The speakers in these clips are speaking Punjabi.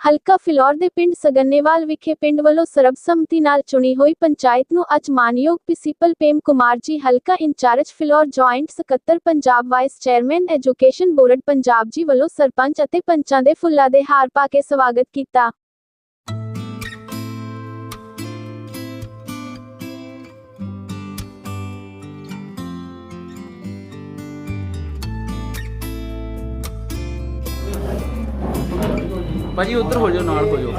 ਹਲਕਾ ਫਿਲੌਰ ਦੇ ਪਿੰਡ ਸਗੰਨੇਵਾਲ ਵਿਖੇ ਪਿੰਡ ਵੱਲੋਂ ਸਰਬਸੰਮਤੀ ਨਾਲ ਚੁਣੀ ਹੋਈ ਪੰਚਾਇਤ ਨੂੰ ਅੱਜ ਮਾਨਯੋਗ ਪ੍ਰਿੰਸੀਪਲ ਪੇਮ ਕੁਮਾਰ ਜੀ ਹਲਕਾ ਇੰਚਾਰਜ ਫਿਲੌਰ ਜੁਆਇੰਟ ਸਕੱਤਰ Punjab vice chairman education board Punjab ji ਵੱਲੋਂ ਸਰਪੰਚ ਅਤੇ ਪੰਚਾਂ ਦੇ ਫੁੱਲਾਂ ਦੇ ਹਾਰ ਪਾ ਕੇ ਸਵਾਗਤ ਕੀਤਾ। ਭਾਜੀ, ਉੱਧਰ ਹੋ ਜਾਓ, ਨਾਲ ਹੋ ਜਾਓ।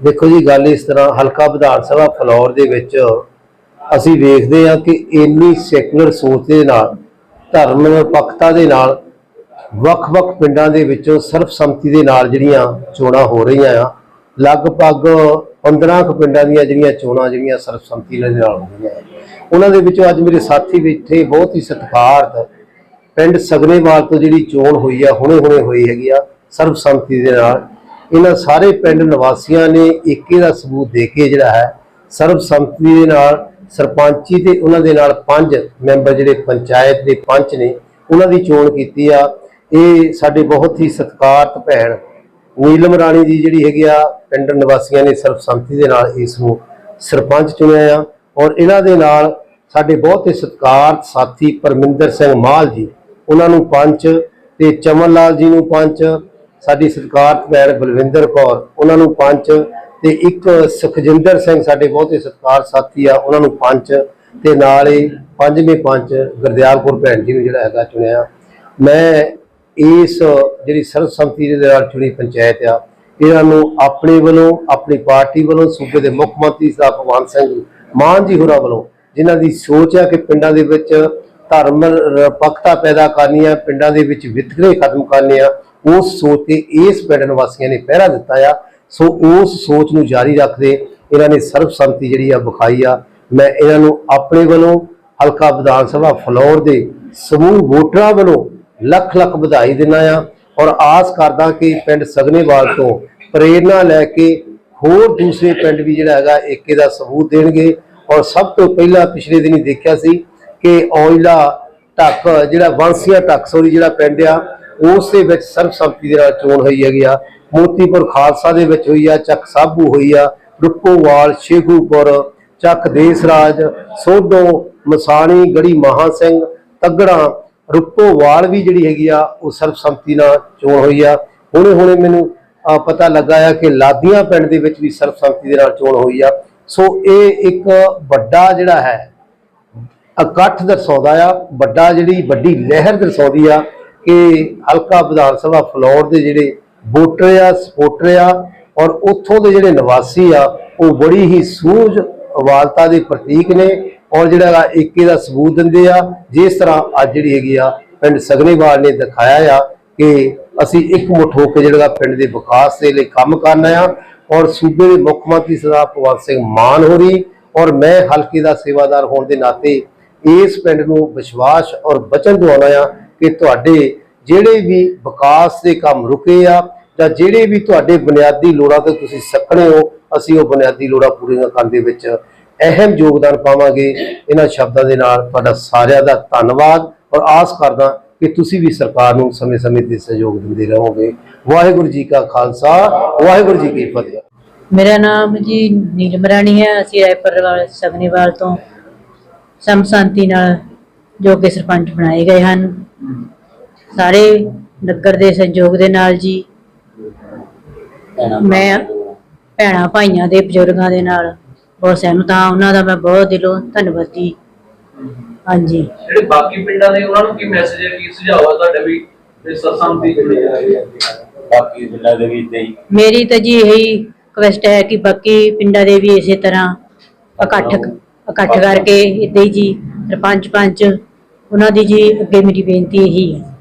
ਦੇਖੋ ਜੀ, ਗੱਲ ਇਸ ਤਰ੍ਹਾਂ, ਹਲਕਾ ਵਿਧਾਨ ਸਭਾ ਫਲੌਰ ਦੇ ਵਿੱਚ ਅਸੀਂ ਵੇਖਦੇ ਹਾਂ ਕਿ ਇੰਨੀ ਸੈਕੂਲਰ ਸੋਚ ਦੇ ਨਾਲ, ਧਰਮ ਨਿਰਪੱਖਤਾ ਦੇ ਨਾਲ, ਵੱਖ-ਵੱਖ ਪਿੰਡਾਂ ਦੇ ਵਿੱਚੋਂ ਸਰਬਸੰਮਤੀ ਦੇ ਨਾਲ ਜਿਹੜੀਆਂ ਚੋਣਾਂ ਹੋ ਰਹੀਆਂ ਆ, ਲਗਭਗ 15 ਕੁ ਪਿੰਡਾਂ ਦੀਆਂ ਜਿਹੜੀਆਂ ਚੋਣਾਂ ਜਿਹੜੀਆਂ ਸਰਬਸੰਮਤੀ ਨਾਲ ਹੋ ਰਹੀਆਂ ਉਹਨਾਂ ਦੇ ਵਿੱਚੋਂ ਅੱਜ ਮੇਰੇ ਸਾਥੀ ਬੈਠੇ ਬਹੁਤ ਹੀ ਸਤਿਕਾਰਤ ਪਿੰਡ ਸਗਨੇਵਾਲ ਤੋਂ ਜਿਹੜੀ ਚੋਣ ਹੋਈ ਆ, ਹੁਣੇ-ਹੁਣੇ ਹੋਈ ਹੈਗੀ ਆ, ਸਰਬਸੰਮਤੀ ਦੇ ਨਾਲ। ਇਹਨਾਂ ਸਾਰੇ ਪਿੰਡ ਨਿਵਾਸੀਆਂ ਨੇ ਏਕੇ ਦਾ ਸਬੂਤ ਦੇ ਕੇ ਜਿਹੜਾ ਹੈ, ਸਰਬਸੰਮਤੀ ਦੇ ਨਾਲ ਸਰਪੰਚੀ ਤੇ ਉਹਨਾਂ ਦੇ ਨਾਲ ਪੰਜ ਮੈਂਬਰ ਜਿਹੜੇ ਪੰਚਾਇਤ ਦੇ ਪੰਚ ਨੇ, ਉਹਨਾਂ ਦੀ ਚੋਣ ਕੀਤੀ ਆ। ਇਹ ਸਾਡੇ ਬਹੁਤ ਹੀ ਸਤਿਕਾਰਤ ਭੈਣ ਨੀਲਮ ਰਾਣੀ ਜੀ ਜਿਹੜੀ ਹੈਗੀ ਆ ਪਿੰਡ ਨਿਵਾਸੀਆਂ ਨੇ ਸਰਬਸੰਮਤੀ ਦੇ ਨਾਲ ਇਸ ਨੂੰ ਸਰਪੰਚ ਚੁਣਿਆ ਆ ਔਰ ਇਹਨਾਂ ਦੇ ਨਾਲ ਸਾਡੇ ਬਹੁਤ ਹੀ ਸਤਿਕਾਰਤ ਸਾਥੀ ਪਰਮਿੰਦਰ ਸਿੰਘ ਮਾਲ ਜੀ, ਉਹਨਾਂ ਨੂੰ ਪੰਚ ਤੇ ਚਮਨ ਲਾਲ ਜੀ ਨੂੰ ਪੰਚ, ਸਾਡੀ ਸਤਿਕਾਰਤ ਭੈਣ ਬਲਵਿੰਦਰ ਕੌਰ, ਉਹਨਾਂ ਨੂੰ ਪੰਚ ਤੇ ਇੱਕ ਸੁਖਜਿੰਦਰ ਸਿੰਘ ਸਾਡੇ ਬਹੁਤ ਹੀ ਸਤਿਕਾਰ ਸਾਥੀ ਆ, ਉਹਨਾਂ ਨੂੰ ਪੰਚ ਤੇ ਨਾਲ ਹੀ ਪੰਜਵੇਂ ਪੰਚ ਗੁਰਦਿਆਲਪੁਰ ਭੈਣ ਜੀ ਨੂੰ ਜਿਹੜਾ ਹੈਗਾ ਚੁਣਿਆ। ਮੈਂ ਇਸ ਜਿਹੜੀ ਸਰਬਸੰਮਤੀ ਦੇ ਨਾਲ ਚੁਣੀ ਪੰਚਾਇਤ ਆ, ਇਹਨਾਂ ਨੂੰ ਆਪਣੇ ਵੱਲੋਂ, ਆਪਣੀ ਪਾਰਟੀ ਵੱਲੋਂ, ਸੂਬੇ ਦੇ ਮੁੱਖ ਮੰਤਰੀ ਸਾਹਿਬ ਭਗਵੰਤ ਸਿੰਘ ਮਾਨ ਜੀ ਹੋਰਾਂ ਵੱਲੋਂ, ਜਿਨ੍ਹਾਂ ਦੀ ਸੋਚ ਆ ਕਿ ਪਿੰਡਾਂ ਦੇ ਵਿੱਚ ਧਰਮ ਨਿਰਪੱਖਤਾ ਪੈਦਾ ਕਰਨੀ ਆ, ਪਿੰਡਾਂ ਦੇ ਵਿੱਚ ਵਿਤਕਰੇ ਖਤਮ ਕਰਨੇ ਆ, ਉਸ ਸੋਚ ਤੇ ਇਸ ਪਿੰਡ ਨਿਵਾਸੀਆਂ ਨੇ ਪਹਿਰਾ ਦਿੱਤਾ ਆ। ਸੋ ਉਸ ਸੋਚ ਨੂੰ ਜਾਰੀ ਰੱਖਦੇ ਇਹਨਾਂ ਨੇ ਸਰਬਸੰਮਤੀ ਜਿਹੜੀ ਆ ਵਿਖਾਈ ਆ। ਮੈਂ ਇਹਨਾਂ ਨੂੰ ਆਪਣੇ ਵੱਲੋਂ ਹਲਕਾ ਵਿਧਾਨ ਸਭਾ ਫਲੌਰ ਦੇ ਸਮੂਹ ਵੋਟਰਾਂ ਵੱਲੋਂ ਲੱਖ ਲੱਖ ਵਧਾਈ ਦਿੰਦਾ ਆ। ਔਰ ਆਸ ਕਰਦਾ ਕਿ ਪਿੰਡ ਸਗਨੇਵਾਲ ਤੋਂ ਪ੍ਰੇਰਣਾ ਲੈ ਕੇ ਹੋਰ ਦੂਸਰੇ ਪਿੰਡ ਵੀ ਜਿਹੜਾ ਹੈਗਾ, ਏਕੇ ਦਾ ਸਬੂਤ ਦੇਣਗੇ। ਔਰ ਸਭ ਤੋਂ ਪਹਿਲਾਂ ਪਿਛਲੇ ਦਿਨੀ ਦੇਖਿਆ ਸੀ ਕਿ ਔਇਲਾ ਢੱਕ, ਜਿਹੜਾ ਵਾਂਸੀਆ ਢੱਕ ਸੋਰੀ ਜਿਹੜਾ ਪਿੰਡ ਆ, ਉਸ ਦੇ ਵਿੱਚ ਸਰਬਸੰਮਤੀ ਦੇ ਨਾਲ ਚੋਣ ਹੋਈ ਹੈਗੀ ਆ। ਮੋਤੀਪੁਰ ਖਾਲਸਾ ਦੇ ਵਿੱਚ ਹੋਈ ਆ, ਚੱਕ ਸਾਬੂ ਹੋਈ ਆ ਰੁੱਕੋਵਾਲ ਸ਼ੇਖੂਪੁਰ, ਚੱਕ ਦੇਸਰਾਜ, ਸੋਢੋ, ਮਸਾਣੀ, ਗੜੀ ਮਹਾ ਸਿੰਘ ਤਗੜਾ ਰੁੱਕੋਵਾਲ ਵੀ ਜਿਹੜੀ ਹੈਗੀ ਆ, ਉਹ ਸਰਬਸੰਮਤੀ ਨਾਲ ਚੋਣ ਹੋਈ ਆ। ਹੁਣੇ ਹੁਣੇ ਮੈਨੂੰ ਪਤਾ ਲੱਗਾ ਆ ਕਿ ਲਾਦੀਆਂ ਪਿੰਡ ਦੇ ਵਿੱਚ ਵੀ ਸਰਬਸੰਮਤੀ ਦੇ ਨਾਲ ਚੋਣ ਹੋਈ ਆ। ਸੋ ਇਹ ਇੱਕ ਵੱਡਾ ਜਿਹੜਾ ਹੈ, ਇਕੱਠ ਦਰਸਾਉਂਦਾ ਆ। ਵੱਡਾ ਜਿਹੜੀ ਵੱਡੀ ਲਹਿਰ ਦਰਸਾਉਂਦੀ ਆ ਕਿ ਹਲਕਾ ਵਿਧਾਨ ਸਭਾ ਫਲੌਰ ਦੇ ਜਿਹੜੇ ਵੋਟਰ ਆ, ਸਪੋਰਟਰ ਆ, ਔਰ ਉੱਥੋਂ ਦੇ ਜਿਹੜੇ ਨਿਵਾਸੀ ਆ, ਉਹ ਬੜੀ ਹੀ ਸੂਝ ਵਾਲਤਾ ਦੇ ਪ੍ਰਤੀਕ ਨੇ। ਔਰ ਜਿਹੜਾ ਹੈਗਾ ਏਕੇ ਦਾ ਸਬੂਤ ਦਿੰਦੇ ਆ, ਜਿਸ ਤਰ੍ਹਾਂ ਅੱਜ ਜਿਹੜੀ ਹੈਗੀ ਆ, ਪਿੰਡ ਸਗਨੇਵਾਲ ਨੇ ਦਿਖਾਇਆ ਆ ਕਿ ਅਸੀਂ ਇੱਕ ਮੁੱਠ ਹੋ ਕੇ ਜਿਹੜਾ ਪਿੰਡ ਦੇ ਵਿਕਾਸ ਦੇ ਲਈ ਕੰਮ ਕਰਨਾ ਆ ਔਰ ਸੂਬੇ ਦੇ ਮੁੱਖ ਮੰਤਰੀ ਸਰਦਾਰ ਭਗਵੰਤ ਸਿੰਘ ਮਾਨ ਹੋਰੀ ਔਰ ਮੈਂ ਹਲਕੇ ਦਾ ਸੇਵਾਦਾਰ ਹੋਣ ਦੇ ਨਾਤੇ ਇਸ ਪਿੰਡ ਨੂੰ ਵਿਸ਼ਵਾਸ ਔਰ ਵਚਨ ਦਿਵਾਉਣਾ ਆ ਕਿ ਤੁਹਾਡੇ ਜਿਹੜੇ ਵੀ ਵਿਕਾਸ ਦੇ ਕੰਮ ਰੁਕੇ ਆ ਜਾਂ ਜਿਹੜੇ ਵੀ ਤੁਹਾਡੇ ਬੁਨਿਆਦੀ ਲੋੜਾਂ ਤੇ ਤੁਸੀਂ ਸੱਕਣੇ ਹੋ, ਅਸੀਂ ਉਹ ਬੁਨਿਆਦੀ ਲੋੜਾਂ ਪੂਰੀਆਂ ਕਰਨ ਦੇ ਵਿੱਚ ਅਹਿਮ ਯੋਗਦਾਨ ਪਾਵਾਂਗੇ ਇਹਨਾਂ ਸ਼ਬਦਾਂ ਦੇ ਨਾਲ। ਤੁਹਾਡਾ ਸਾਰਿਆਂ ਦਾ ਧੰਨਵਾਦ ਔਰ ਆਸ ਕਰਦਾ ਕਿ ਤੁਸੀਂ ਵੀ ਸਰਕਾਰ ਨੂੰ ਸਮੇਂ-ਸਮੇਂ ਤੇ ਸਹਿਯੋਗ ਦਿੰਦੇ ਰਹੋਗੇ। ਵਾਹਿਗੁਰੂ ਜੀ ਕਾ ਖਾਲਸਾ ਵਾਹਿਗੁਰੂ ਜੀ ਕੀ ਫਤਿਹ। ਮੇਰਾ ਨਾਮ ਜੀ ਨੀਲਮ ਰਾਣੀ ਹੈ। ਅਸੀਂ ਰਾਏਪੁਰ ਸਗਨੀਵਾਲ ਤੋਂ ਸਮਸ਼ਾਂਤੀ ਨਾਲ ਜੋ ਕਿ ਸਰਪੰਚ ਬਣਾਏ ਗਏ ਹਨ। ਸਾਰੇ ਨਗਰ ਦੇ ਸਹਿਯੋਗ ਦੇ ਨਾਲ ਜੀ। ਮੈਂ ਭੈਣਾਂ ਭਾਈਆਂ ਦੇ ਬਜ਼ੁਰਗਾਂ ਦੇ ਨਾਲ ਬਹੁਤ ਸਹਿਮਤ ਹਾਂ ਉਹਨਾਂ ਦਾ ਮੈਂ ਬਹੁਤ ਦਿਲੋਂ ਧੰਨਵਾਦੀ। ਹਾਂਜੀ। ਜਿਹੜੇ ਬਾਕੀ ਪਿੰਡਾਂ ਦੇ ਉਹਨਾਂ ਨੂੰ ਕੀ ਮੈਸੇਜ ਹੈ ਕੀ ਸੁਝਾਅ ਆ ਤੁਹਾਡਾ ਵੀ ਤੇ ਸਰਸੰਮਤੀ ਚੁਣੀ ਜਾ ਰਹੀ ਹੈ? ਬਾਕੀ ਪਿੰਡਾਂ ਦੇ ਵੀ ਏਦਾਂ ਹੀ। ਮੇਰੀ ਤਾਂ ਜੀ ਇਹੀ ਰਿਕਵੈਸਟ ਹੈ ਕਿ ਬਾਕੀ ਪਿੰਡਾਂ ਦੇ ਵੀ ਇਸੇ ਤਰ੍ਹਾਂ ਇਕੱਠ ਇਕੱਠ ਕਰਕੇ ਇਦਾਂ ਹੀ ਜੀ ਸਰਪੰਚ ਪੰਚ ਉਹਨਾਂ ਦੀ ਜੀ ਅੱਗੇ ਮੇਰੀ ਬੇਨਤੀ ਇਹੀ ਹੈ।